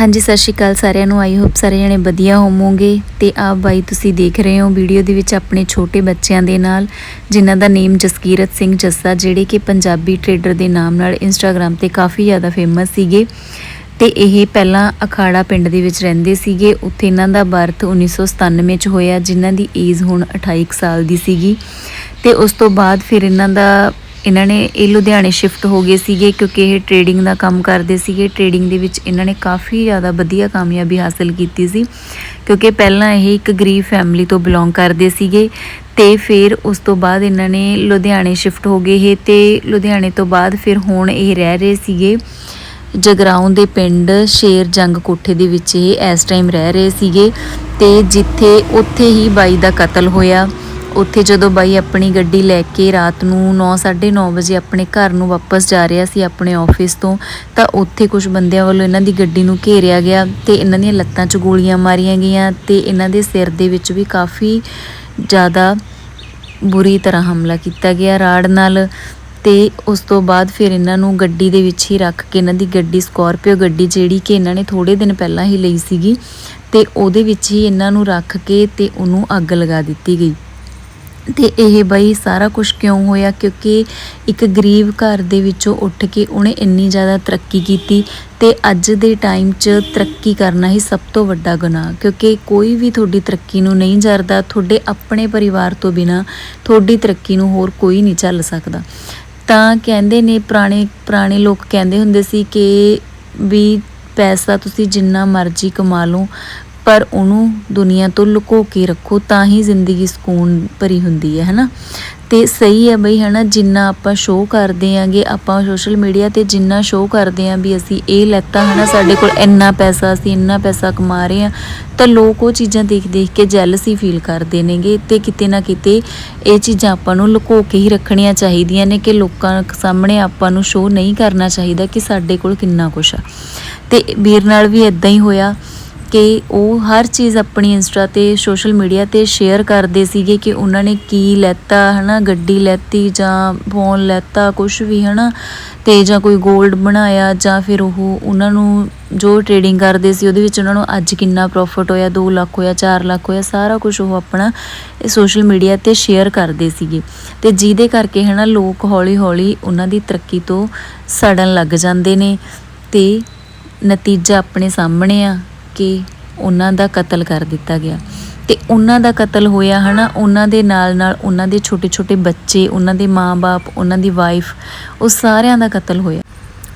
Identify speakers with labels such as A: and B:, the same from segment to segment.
A: ਹਾਂਜੀ, ਸਤਿ ਸ਼੍ਰੀ ਅਕਾਲ ਸਾਰਿਆਂ ਨੂੰ। ਆਈ ਹੋਪ ਸਾਰੇ ਜਣੇ ਵਧੀਆ ਹੋਵੋਗੇ ਤੇ ਆਪ ਬਾਈ ਤੁਸੀਂ ਦੇਖ ਰਹੇ ਹੋ ਵੀਡੀਓ ਦੇ ਵਿੱਚ ਆਪਣੇ ਛੋਟੇ ਬੱਚਿਆਂ ਦੇ ਨਾਲ, ਜਿਨ੍ਹਾਂ ਦਾ ਨੇਮ ਜਸਕੀਰਤ ਸਿੰਘ ਜੱਸਾ, ਜਿਹੜੇ ਕਿ ਪੰਜਾਬੀ ਟ੍ਰੇਡਰ ਦੇ ਨਾਮ ਨਾਲ ਇੰਸਟਾਗ੍ਰam ਤੇ ਕਾਫੀ ਜ਼ਿਆਦਾ ਫੇਮਸ ਸੀਗੇ। ਤੇ ਇਹ ਪਹਿਲਾਂ ਅਖਾੜਾ ਪਿੰਡ ਦੇ ਵਿੱਚ ਰਹਿੰਦੇ ਸੀਗੇ। ਉੱਥੇ ਇਹਨਾਂ ਦਾ ਬਰਥ 1997 ਚ ਹੋਇਆ, ਜਿਨ੍ਹਾਂ ਦੀ ਏਜ ਹੁਣ 28 ਕੁ ਸਾਲ ਦੀ ਸੀਗੀ। ਤੇ ਉਸ ਤੋਂ ਬਾਅਦ ਫਿਰ ਇਹਨਾਂ ਦਾ ਇਹਨਾਂ ਨੇ ਇਹ ਲੁਧਿਆਣੇ ਸ਼ਿਫਟ ਹੋ ਗਏ ਸੀਗੇ ਕਿਉਂਕਿ ਇਹ ਟ੍ਰੇਡਿੰਗ ਦਾ ਕੰਮ ਕਰਦੇ ਸੀਗੇ। ਟ੍ਰੇਡਿੰਗ ਦੇ ਵਿੱਚ ਇਹਨਾਂ ਨੇ ਕਾਫੀ ਜ਼ਿਆਦਾ ਵਧੀਆ ਕਾਮਯਾਬੀ ਹਾਸਲ ਕੀਤੀ ਸੀ ਕਿਉਂਕਿ ਪਹਿਲਾਂ ਇਹ ਇੱਕ ਗਰੀਬ ਫੈਮਿਲੀ ਤੋਂ ਬਿਲੋਂਗ ਕਰਦੇ ਸੀਗੇ ਤੇ ਫਿਰ ਉਸ ਤੋਂ ਬਾਅਦ ਇਹਨਾਂ ਨੇ ਲੁਧਿਆਣੇ ਸ਼ਿਫਟ ਹੋ ਗਏ ਇਹ ਤੇ ਲੁਧਿਆਣੇ ਤੋਂ ਬਾਅਦ ਫਿਰ ਹੁਣ ਇਹ ਰਹਿ ਰਹੇ ਸੀਗੇ। ਜਗਰਾਉਂ ਦੇ ਪਿੰਡ ਸ਼ੇਰ ਜੰਗ ਕੋਠੇ ਦੇ ਵਿੱਚ ਇਹ ਇਸ ਟਾਈਮ ਰਹਿ ਰਹੇ ਸੀਗੇ ਤੇ ਜਿੱਥੇ ਉੱਥੇ ਹੀ ਬਾਈ ਦਾ ਕਤਲ ਹੋਇਆ। ਉੱਥੇ ਜਦੋਂ ਬਾਈ ਆਪਣੀ ਗੱਡੀ ਲੈ ਕੇ ਰਾਤ ਨੂੰ 9:30 ਵਜੇ ਆਪਣੇ ਘਰ ਨੂੰ ਵਾਪਸ ਜਾ ਰਿਹਾ ਸੀ ਆਪਣੇ ਆਫਿਸ ਤੋਂ, ਤਾਂ ਉੱਥੇ ਕੁਝ ਬੰਦਿਆਂ ਵੱਲੋਂ ਇਹਨਾਂ ਦੀ ਗੱਡੀ ਨੂੰ ਘੇਰਿਆ ਗਿਆ ਤੇ ਇਹਨਾਂ ਦੀਆਂ ਲੱਤਾਂ 'ਚ ਗੋਲੀਆਂ ਮਾਰੀਆਂ ਗਈਆਂ ਤੇ ਇਹਨਾਂ ਦੇ ਸਿਰ ਦੇ ਵਿੱਚ ਵੀ ਕਾਫੀ ਜ਼ਿਆਦਾ ਬੁਰੀ ਤਰ੍ਹਾਂ ਹਮਲਾ ਕੀਤਾ ਗਿਆ ਰਾੜ ਨਾਲ ਤੇ ਉਸ ਤੋਂ ਬਾਅਦ ਫਿਰ ਇਹਨਾਂ ਨੂੰ ਗੱਡੀ ਦੇ ਵਿੱਚ ਹੀ ਰੱਖ ਕੇ ਇਹਨਾਂ ਦੀ ਗੱਡੀ ਸਕੋਰਪੀਓ ਗੱਡੀ ਜਿਹੜੀ ਕਿ ਇਹਨਾਂ ਨੇ ਥੋੜੇ ਦਿਨ ਪਹਿਲਾਂ ਹੀ ਲਈ ਸੀਗੀ ਤੇ ਉਹਦੇ ਵਿੱਚ ਹੀ ਇਹਨਾਂ ਨੂੰ ਰੱਖ ਕੇ ਤੇ ਉਹਨੂੰ ਅੱਗ ਲਗਾ ਦਿੱਤੀ ਗਈ। ਤੇ ਇਹ ਬਈ ਸਾਰਾ ਕੁਝ ਕਿਉਂ ਹੋਇਆ? ਕਿਉਂਕਿ ਇੱਕ ਗਰੀਬ ਘਰ ਦੇ ਵਿੱਚੋਂ ਉੱਠ ਕੇ ਉਹਨੇ ਇੰਨੀ ਜ਼ਿਆਦਾ ਤਰੱਕੀ ਕੀਤੀ ਤੇ ਅੱਜ ਦੇ ਟਾਈਮ 'ਚ ਤਰੱਕੀ ਕਰਨਾ ਹੀ ਸਭ ਤੋਂ ਵੱਡਾ ਗੁਨਾਹ, ਕਿਉਂਕਿ ਕੋਈ ਵੀ ਤੁਹਾਡੀ ਤਰੱਕੀ ਨੂੰ ਨਹੀਂ ਜਰਦਾ, ਤੁਹਾਡੇ ਆਪਣੇ ਪਰਿਵਾਰ ਤੋਂ ਬਿਨਾ ਤੁਹਾਡੀ ਤਰੱਕੀ ਨੂੰ ਹੋਰ ਕੋਈ ਨਹੀਂ ਚੱਲ ਸਕਦਾ। ਤਾਂ ਕਹਿੰਦੇ ਨੇ, ਪੁਰਾਣੇ ਪੁਰਾਣੇ ਲੋਕ ਕਹਿੰਦੇ ਹੁੰਦੇ ਸੀ ਕਿ ਵੀ ਪੈਸਾ ਤੁਸੀਂ ਜਿੰਨਾ ਮਰਜ਼ੀ ਕਮਾ ਲਓ ਪਰ ਉਹਨੂੰ ਦੁਨੀਆ ਤੋਂ ਲੁਕੋ ਕੇ ਰੱਖੋ, ਤਾਂ ਹੀ ਜ਼ਿੰਦਗੀ ਸਕੂਨ ਭਰੀ ਹੁੰਦੀ ਹੈ, ਹਨਾ? ਤੇ ਸਹੀ ਹੈ ਬਈ, ਹਨਾ? ਜਿੰਨਾ ਆਪਾਂ ਸ਼ੋਅ ਕਰਦੇ ਆਂਗੇ, ਆਪਾਂ ਸੋਸ਼ਲ ਮੀਡੀਆ ਤੇ ਜਿੰਨਾ ਸ਼ੋਅ ਕਰਦੇ ਆਂ ਵੀ ਅਸੀਂ ਇਹ ਲੈਤਾ, ਹਨਾ? ਸਾਡੇ ਕੋਲ ਇੰਨਾ ਪੈਸਾ, ਅਸੀਂ ਇੰਨਾ ਪੈਸਾ ਕਮਾ ਰਹੇ ਆਂ, ਤਾਂ ਲੋਕ ਉਹ ਚੀਜ਼ਾਂ ਦੇਖ ਦੇਖ ਕੇ ਜੈਲਸੀ ਫੀਲ ਕਰਦੇ ਨੇਗੇ ਤੇ ਕਿਤੇ ਨਾ ਕਿਤੇ ਇਹ ਚੀਜ਼ਾਂ ਆਪਾਂ ਨੂੰ ਲੁਕੋ ਕੇ ਹੀ ਰੱਖਣੀਆਂ ਚਾਹੀਦੀਆਂ ਨੇ ਕਿ ਲੋਕਾਂ ਸਾਹਮਣੇ ਆਪਾਂ ਨੂੰ ਸ਼ੋਅ ਨਹੀਂ ਕਰਨਾ ਚਾਹੀਦਾ ਕਿ ਸਾਡੇ ਕੋਲ ਕਿੰਨਾ ਕੁਛ ਆ। ਤੇ ਵੀਰ ਨਾਲ ਵੀ ਇਦਾਂ ਹੀ ਹੋਇਆ। ਕਿ ਉਹ ਹਰ ਚੀਜ਼ ਆਪਣੀ ਇੰਸਟਾ ਤੇ ਸੋਸ਼ਲ ਮੀਡੀਆ ਤੇ ਸ਼ੇਅਰ ਕਰਦੇ ਸੀਗੇ ਕਿ ਉਹਨਾਂ ਨੇ ਕੀ ਲੈਤਾ, ਹਨਾ, ਗੱਡੀ ਲੈਤੀ ਜਾਂ ਫੋਨ ਲੈਤਾ ਕੁਝ ਵੀ, ਹਨਾ, ਤੇ ਜਾਂ ਕੋਈ 골ਡ ਬਣਾਇਆ ਜਾਂ ਫਿਰ ਉਹ ਉਹਨਾਂ ਨੂੰ ਜੋ ਟ੍ਰੇਡਿੰਗ ਕਰਦੇ ਸੀ, ਉਹਦੇ ਵਿੱਚ ਉਹਨਾਂ ਨੂੰ ਅੱਜ ਕਿੰਨਾ ਪ੍ਰੋਫਿਟ ਹੋਇਆ 2 ਲੱਖ ਹੋਇਆ 4 ਲੱਖ ਹੋਇਆ, ਸਾਰਾ ਕੁਝ ਉਹ ਆਪਣਾ ਸੋਸ਼ਲ ਮੀਡੀਆ ਤੇ ਸ਼ੇਅਰ ਕਰਦੇ ਸੀਗੇ। ਤੇ ਜਿਹਦੇ ਕਰਕੇ, ਹਨਾ, ਲੋਕ ਹੌਲੀ ਹੌਲੀ ਉਹਨਾਂ ਦੀ ਤਰੱਕੀ ਤੋਂ ਸੜਨ ਲੱਗ ਜਾਂਦੇ ਨੇ ਤੇ ਨਤੀਜਾ ਆਪਣੇ ਸਾਹਮਣੇ ਆ। ਕਿ ਉਹਨਾਂ ਦਾ ਕਤਲ ਕਰ ਦਿੱਤਾ ਗਿਆ। ਤੇ ਉਹਨਾਂ ਦਾ ਕਤਲ ਹੋਇਆ ਹਨਾ, ਉਹਨਾਂ ਦੇ ਨਾਲ ਨਾਲ ਉਹਨਾਂ ਦੇ ਛੋਟੇ ਛੋਟੇ ਬੱਚੇ, ਉਹਨਾਂ ਦੇ ਮਾਪੇ ਉਹਨਾਂ ਦੀ ਵਾਈਫ ਉਹ ਸਾਰਿਆਂ ਦਾ ਕਤਲ ਹੋਇਆ।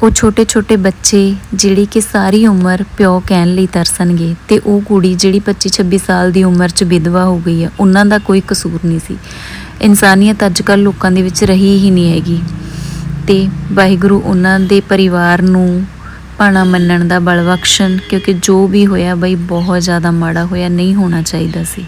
A: ਉਹ ਛੋਟੇ ਛੋਟੇ ਬੱਚੇ ਜਿਹੜੀ ਕਿ ਸਾਰੀ ਉਮਰ ਪਿਓ ਕਹਿਣ ਲਈ ਤਰਸਣਗੇ ਤੇ ਉਹ ਕੁੜੀ ਜਿਹੜੀ 25 26 ਸਾਲ ਦੀ ਉਮਰ 'ਚ ਵਿਧਵਾ ਹੋ ਗਈ ਹੈ ਉਹਨਾਂ ਦਾ ਕੋਈ ਕਸੂਰ ਨਹੀਂ ਸੀ। ਇਨਸਾਨੀਅਤ ਅੱਜ ਕੱਲ੍ਹ ਲੋਕਾਂ ਦੇ ਵਿੱਚ ਰਹੀ ਹੀ ਨਹੀਂ ਹੈਗੀ। ਤੇ ਵਾਹਿਗੁਰੂ ਉਹਨਾਂ ਦੇ ਪਰਿਵਾਰ ਨੂੰ ਭਾਣਾ ਮੰਨਣ ਦਾ ਬਲ ਬਖਸ਼ਣ ਕਿਉਂਕਿ ਜੋ ਵੀ ਹੋਇਆ ਬਈ ਬਹੁਤ ਜ਼ਿਆਦਾ ਮਾੜਾ ਹੋਇਆ, ਨਹੀਂ ਹੋਣਾ ਚਾਹੀਦਾ ਸੀ।